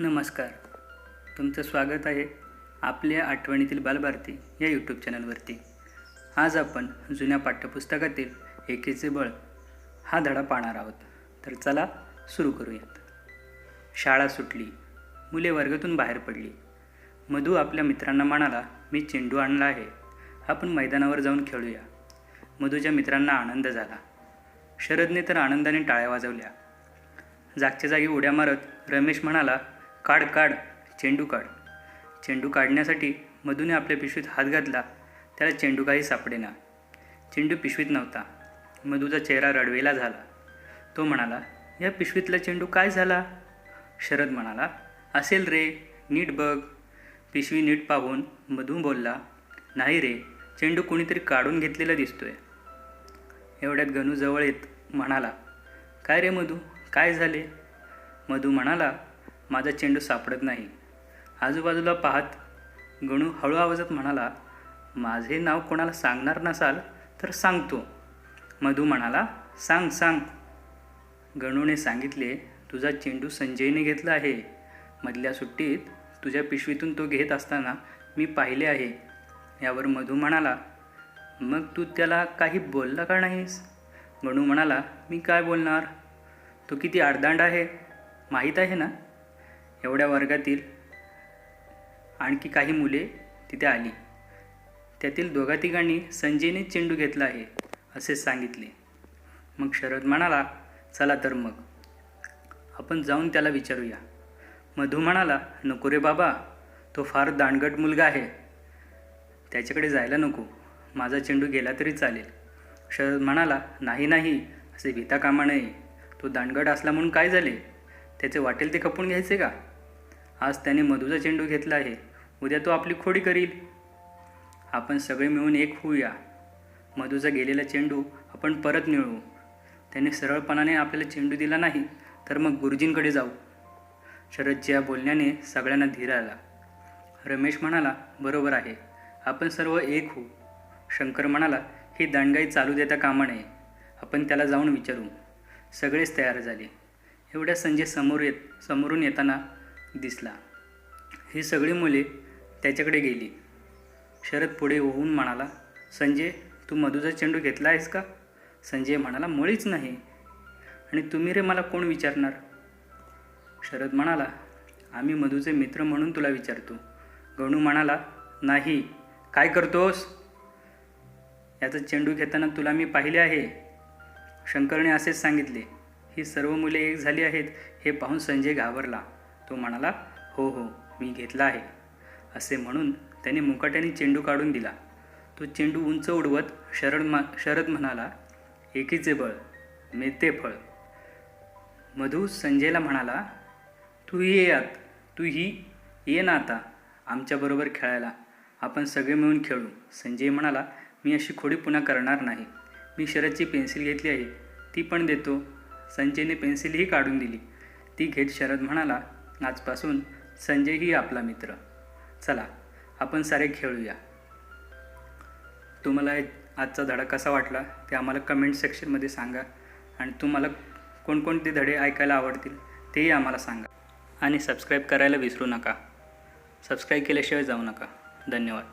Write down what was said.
नमस्कार. तुमचं स्वागत आहे आपल्या आठवणीतील बालभारती या यूट्यूब चॅनलवरती आज आपण जुन्या पाठ्यपुस्तकातील एकीचे बळ हा धडा पाहणार आहोत. तर चला सुरू करूयात. शाळा सुटली मुले वर्गातून बाहेर पडली. मधू आपल्या मित्रांना म्हणाला मी चेंडू आणला आहे. आपण मैदानावर जाऊन खेळूया. मधूच्या मित्रांना आनंद झाला. शरदने तर आनंदाने टाळ्या वाजवल्या. जागच्या जागी उड्या मारत रमेश म्हणाला काढ काढ चेंडू काढ. चेंडू काढण्यासाठी मधूने आपल्या पिशवीत हात घातला त्याला चेंडू काही सापडेना. चेंडू पिशवीत नव्हता. मधूचा चेहरा रडवेला झाला. तो म्हणाला या पिशवीतला चेंडू काय झाला? शरद म्हणाला असेल रे नीट बघ. पिशवी नीट पाहून मधू बोलला नाही रे चेंडू कोणीतरी काढून घेतलेला दिसतोय. एवढ्यात गणू जवळ येत म्हणाला काय रे मधू काय झाले? मधू म्हणाला माझा चेंडू सापडत नाही. आजूबाजूला पाहत गणू हळू आवाजात म्हणाला माझे नाव कोणाला सांगणार नसाल तर सांगतो. मधू म्हणाला सांग सांग. गणूने सांगितले तुझा चेंडू संजयने घेतला आहे. मधल्या सुट्टीत तुझ्या पिशवीतून तो घेत असताना मी पाहिले आहे. यावर मधू म्हणाला मग तू त्याला काही बोलला का नाहीस? गणू म्हणाला मी काय बोलणार? तो किती आडदांड आहे. माहीत आहे ना? एवढ्या वर्गातील आणखी काही मुले तिथे आली. त्यातील दोघा तिघांनी संजयने चेंडू घेतला आहे असे सांगितले. मग शरद म्हणाला चला तर मग. आपण जाऊन त्याला विचारूया. मधू म्हणाला नको रे बाबा तो फार दांडगट मुलगा आहे. त्याच्याकडे जायला नको. माझा चेंडू गेला तरी चालेल. शरद म्हणाला नाही नाही असे भीता कामा नये. तो दांडगट असला म्हणून काय झाले? त्याचे वाटेल ते खपून घ्यायचे का? आज त्याने मधूचा चेंडू घेतला आहे. उद्या तो आपली खोडी करील. आपण सगळे मिळून एक होऊया. मधूचा गेलेला चेंडू आपण परत मिळवू. त्याने सरळपणाने आपल्याला चेंडू दिला नाही तर मग गुरुजींकडे जाऊ. शरदच्या बोलण्याने सगळ्यांना धीर आला. रमेश म्हणाला बरोबर आहे. आपण सर्व एक होऊ. शंकर म्हणाला ही दांडगाई चालू देता कामा नये. आपण त्याला जाऊन विचारू. सगळेच तयार झाले. एवढ्या संजय समोर येत समोरून येताना दिसला. ही सगळी मुले त्याच्याकडे गेली. शरद पुढे होऊन म्हणाला संजय तू मधूचा चेंडू घेतला आहेस का? संजय म्हणाला मुळीच नाही. आणि तुम्ही रे मला कोण विचारणार? शरद म्हणाला आम्ही मधूचे मित्र म्हणून तुला विचारतो. गणू म्हणाला नाही काय करतोस? याचा चेंडू घेताना तुला मी पाहिले आहे. शंकरने असेच सांगितले ही सर्व मुले एक झाली आहेत हे पाहून संजय घाबरला. तो म्हणाला हो हो मी घेतला आहे. असे म्हणून त्याने मुकाट्याने चेंडू काढून दिला. तो चेंडू उंच उडवत शरद मा शरद म्हणाला एकीचे बळ मेते फळ. मधू संजयला म्हणाला तू ये आत तू ही ये ना आता आमच्याबरोबर खेळायला. आपण सगळे मिळून खेळू. संजय म्हणाला मी अशी खोडी पुन्हा करणार नाही. मी शरदची पेन्सिल घेतली आहे ती पण देतो. संजयने पेन्सिलही काढून दिली. ती घेत शरद म्हणाला आजपासून संजयही आपला मित्र. चला आपण सारे खेळूया. तुम्हाला आजचा धडा कसा वाटला ते आम्हाला कमेंट सेक्शनमध्ये सांगा आणि तुम्हाला कोणकोणते धडे ऐकायला आवडतील तेही आम्हाला सांगा. आणि सबस्क्राईब करायला विसरू नका. सबस्क्राईब केल्याशिवाय जाऊ नका. धन्यवाद.